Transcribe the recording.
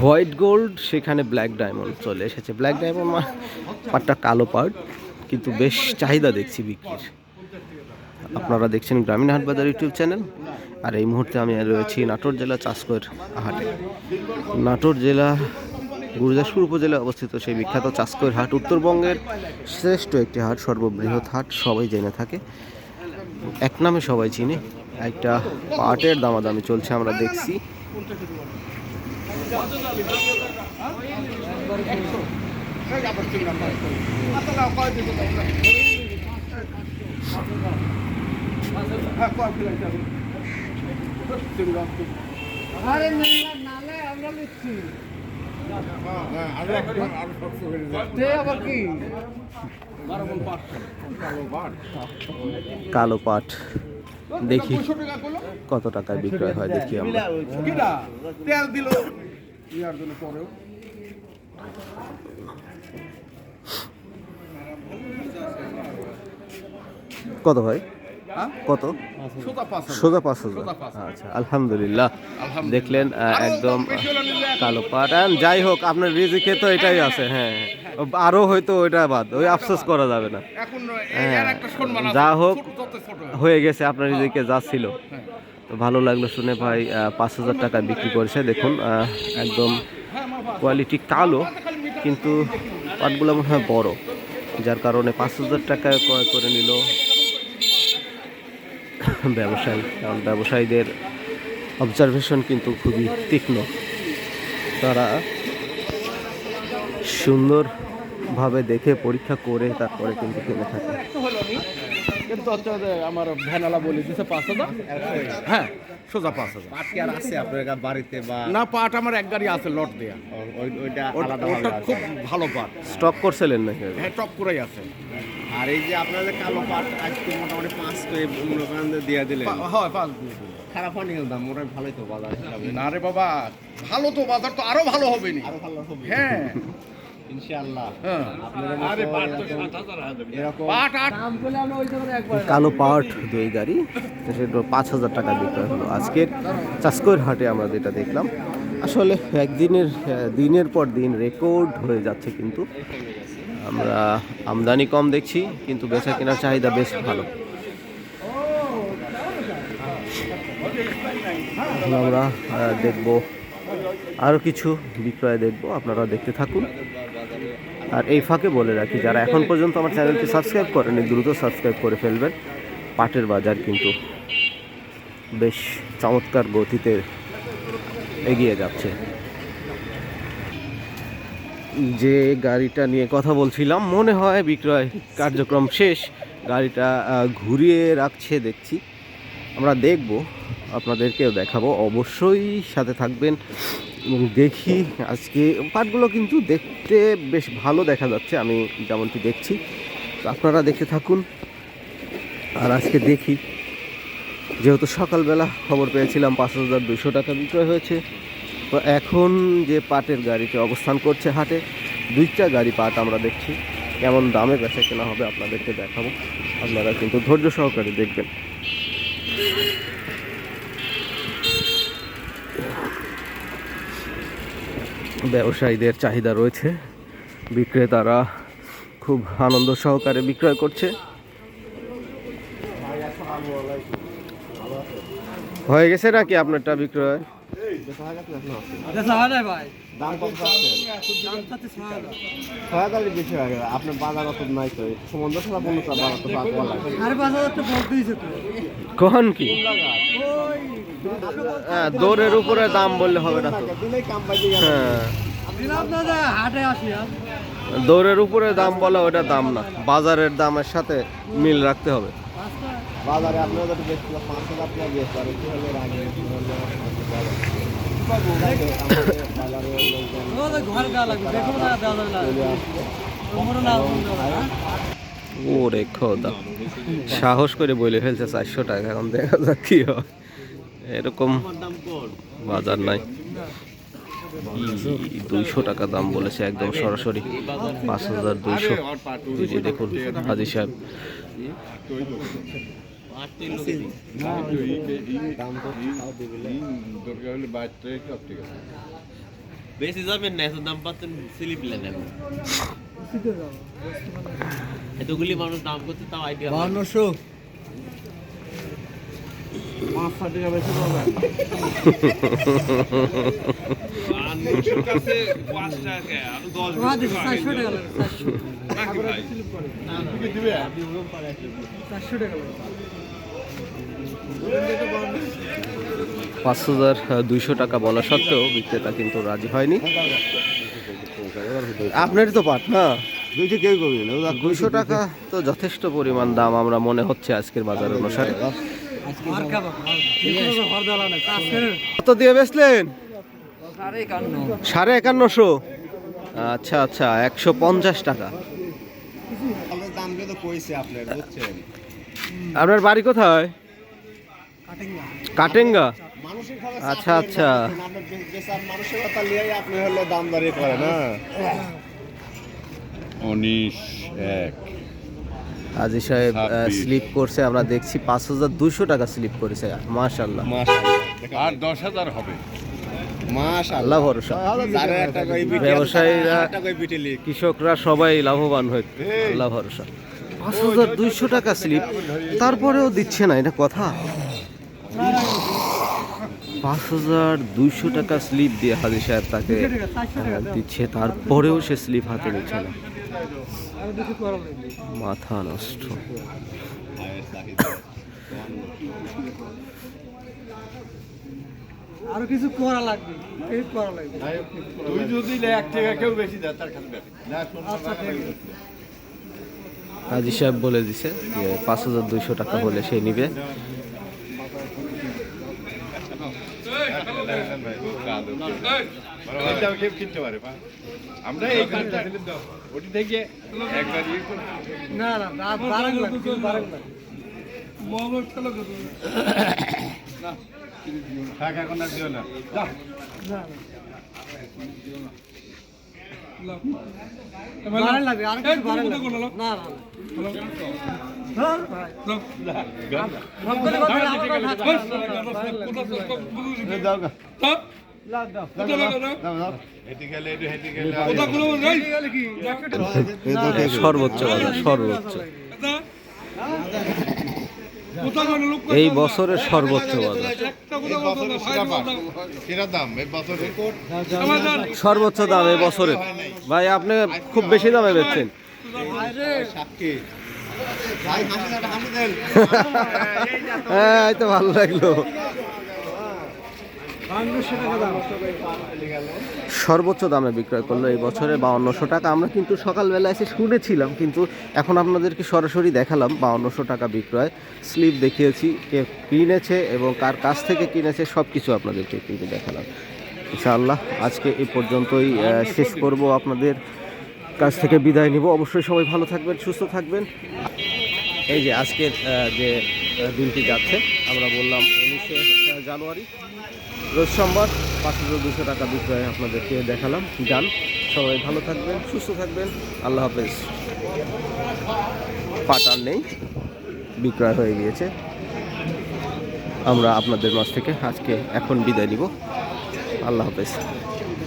White gold, সেখানে black diamond চলে এসেছে। ব্ল্যাক ডায়মন্ড পাটটা কালো পাট, কিন্তু বেশ চাহিদা দেখছি বিক্রির। আপনারা দেখছেন গ্রামীণ হাট বাজার ইউটিউব চ্যানেল। আর এই মুহূর্তে আমি রয়েছি নাটোর জেলা চাষকর হাটে। নাটোর জেলা, গুরুদাসপুর উপজেলায় অবস্থিত সেই বিখ্যাত চাষকর হাট। উত্তরবঙ্গের শ্রেষ্ঠ একটি হাট, সর্ববৃহৎ হাট, সবাই জেনে থাকে। এক নামে সবাই চিনে। একটা পাটের দামাদামি চলছে, আমরা দেখছি। কালো পাট। দেখি কত টাকায় বিক্রয় হয় দেখি আমরা। তেল দিল। ইয়ার জন্য পরেও কত ভাই হ্যাঁ? কত সোজা পাঁচ হাজার। আচ্ছা আলহামদুলিল্লাহ। দেখলেন একদম কালো পাট যাই হোক আপনার রিজিকে তো এটাই আছে হ্যাঁ আরও হয়তো ওইটা বাদ ওই আফসোস করা যাবে না হ্যাঁ। যা হোক। হয়। হয়ে গেছে আপনার রিজিকে যা ছিল হ্যাঁ। ভালো লাগল শুনে ভাই পাঁচ হাজার টাকা বিক্রি করেছে। দেখুন একদম কোয়ালিটি কালো, কিন্তু পাটগুলো মনে হয় বড়, যার কারণে পাঁচ হাজার টাকা ক্রয় করে নিল ব্যবসায়ী। কারণ ব্যবসায়ীদের অবজারভেশন কিন্তু খুবই তীক্ষ্ণ। তারা সুন্দরভাবে দেখে পরীক্ষা করে, তারপরে কিন্তু কিনে থাকে। কিন্তু হচ্ছে যে আমার ভ্যানালা বলে দিছে পাঁচ হাজার। হ্যাঁ সোজা পাঁচ হাজার। পাট কি আর আছে আপনার গা- বাড়িতে বা না পাট আমার এক গাড়ি আছে লট দেয়া। ও- ওই- ওইটা ওটা আলাদা ওটা খুব ভালো পাট। স্টক করছিলেন নাকি? হ্যাঁ টপ করেই আছে। আর এই যে আপনার যে কালো পাট আজকে মোটামুটি পাঁচ মনে করেন যে দিয়ে দিলেন। পা- হয় পাঁচ খারাপ হয়নি কিন্তু দাম মোটামুটি ভালোই তো বাজার হিসাবে। না রে বাবা ভালো তো বাজার তো আরও ভালো হবে নি আরও ভালো হবে। হ্যাঁ। ইনশাআল্লাহ। হ্যাঁ। কালো পাট দুই গাড়ি সেটা পাঁচ হাজার টাকা বিক্রয় হলো। আজকের চাষকর হাটে আমরা যেটা দেখলাম আসলে একদিনের দিনের পর দিন রেকর্ড হয়ে যাচ্ছে কিন্তু। আমরা আমদানি কম দেখছি কিন্তু বেচা কেনার চাহিদা বেশ ভালো। এখন আমরা দেখব আরও কিছু বিক্রয় দেখব আপনারা দেখতে থাকুন। আর এই ফাঁকে বলে রাখি, যারা এখন পর্যন্ত আমার চ্যানেলটি সাবস্ক্রাইব করেনি, দ্রুত সাবস্ক্রাইব করে ফেলবেন। পাটের বাজার কিন্তু বেশ চমৎকার গতিতে এগিয়ে যাচ্ছে। যে গাড়িটা নিয়ে কথা বলছিলাম, মনে হয় বিক্রয় কার্যক্রম শেষ, গাড়িটা ঘুরিয়ে রাখছে, দেখছি। আমরা দেখব, আপনাদেরকেও দেখাবো। অবশ্যই সাথে থাকবেন এবং দেখি আজকে পাটগুলো কিন্তু দেখতে বেশ ভালো দেখা যাচ্ছে, আমি যেমনটি দেখছি। তো আপনারা দেখতে থাকুন আর আজকে দেখি। যেহেতু সকালবেলা খবর পেয়েছিলাম পাঁচ হাজার দুশো টাকা বিক্রয় হয়েছে, তো এখন যে পাটের গাড়িতে অবস্থান করছে হাটে, দুইটা গাড়ি পাট আমরা দেখছি। কেমন দামে বেচা কেনা হবে আপনাদেরকে দেখাবো। আপনারা কিন্তু ধৈর্য সহকারে দেখবেন। ব্যবসায়ীদের চাহিদা রয়েছে। বিক্রেতারা খুব আনন্দ সহকারে বিক্রয় করছে। হয়ে গেছে নাকি আপনারটা বিক্রয়? কখন কি? হ্যাঁ, দৌড়ের উপরে দাম বললে হবে না হ্যাঁ। দৌড়ের উপরে দাম বলা ওটা দাম না। বাজারের দামের সাথে মিল রাখতে হবে। বাজারে ও ওরে খোদা। সাহস করে বলে ফেলছে চারশো টাকা এখন দেখা যাক কি হয়। এরকম বাজার নাই। দুইশো টাকা দাম বলেছে একদম সরাসরি। পাঁচ হাজার দুইশো। যে দেখুন হাজি সাহেব। বেশি যাবেন না এত দাম পাচ্ছেন স্লিপ লেন এতগুলি মানুষ দাম করছে তাও আইডিয়া বাউন্নশো পাঁচ টাকা বেশি পাবেন পাঁচ হাজার দুইশো টাকা বলা সত্ত্বেও বিক্রেতা কিন্তু রাজি হয়নি। আপনারই তো পাট না? দুইটা কেউ না দুইশো টাকা তো যথেষ্ট পরিমাণ দাম আমরা মনে হচ্ছে আজকের বাজার অনুসারে। কত দিয়ে বেচলেন? সাড়ে একান্নশো? আচ্ছা আচ্ছা একশো পঞ্চাশ টাকা। আপনার বাড়ি কোথায়? কাটেঙ্গা। আচ্ছা, আচ্ছা। মানুষের কথা লিয়ে আপনি হলে দাম দাঁড়িয়ে করে না? উনিশ এক। আজি সাহেব স্লিপ করছে আমরা দেখছি পাঁচ হাজার দুইশো টাকা স্লিপ করেছে। মাশাল্লাহ আর দশ হাজার হবে। মাশাআল্লাহ। আল্লাহ ভরসা ব্যবসায়ীরা- কৃষকরা সবাই লাভবান হয়ে আল্লাহ ভরসা পাঁচ হাজার দুইশো টাকা স্লিপ তারপরেও দিচ্ছে না এটা কথা? পাঁচ হাজার দুইশো টাকা স্লিপ দিয়ে হাজি সাহেব তাকে দিচ্ছে তারপরেও সে স্লিপ হাতে নিচ্ছে না। আর কিছু করা লাগবে মাথা নষ্ট আরও কিছু করা লাগবে কিছু করা লাগবে তুই যদি এক টাকা কেউ বেশি দেয় তার আচ্ছা হাজি সাহেব বলে দিছে যে পাঁচ হাজার দুইশো টাকা হলে সে নিবে এটাও কেউ কিনতে পারে। আমরা এই কাজটা ওটি থেকে একবার ইয়ে করে না না না বারাং লাগবে কিছু বারাং লাগবে থাক এখন আর দিও না যাও না না সর্বোচ্চ বাজার সর্বোচ্চ এই বছরের সর্বোচ্চ বাজার। সর্বোচ্চ দাম এই বছরের। ভাই, আপনি খুব বেশি দামে বেচছেন। হ্যাঁ এই তো ভালো লাগল। সর্বোচ্চ দামে বিক্রয় করল এই বছরে বাউন্নশো টাকা। আমরা কিন্তু সকালবেলা এসে শুনেছিলাম, কিন্তু এখন আপনাদেরকে সরাসরি দেখালাম বাউন্নশো টাকা বিক্রয়। স্লিপ দেখিয়েছি, কে কিনেছে এবং কার কাছ থেকে কিনেছে সব কিছু আপনাদেরকে কিন্তু দেখালাম। ইনশাআল্লাহ আজকে এই পর্যন্তই শেষ করব আপনাদের কাছ থেকে বিদায় নিব। অবশ্যই সবাই ভালো থাকবেন, সুস্থ থাকবেন। এই যে আজকের যে দিনটি যাচ্ছে, আমরা বললাম উনিশে জানুয়ারি। রোজ সোমবার পাঁচ হাজার দুশো টাকা বিক্রয় আপনাদেরকে দেখালাম। যান সবাই ভালো থাকবেন, সুস্থ থাকবেন। আল্লাহ হাফেজ। পাটার নেই, বিক্রয় হয়ে গিয়েছে। আমরা আপনাদের মাছ থেকে আজকে এখন বিদায় নিব। আল্লাহ হাফেজ।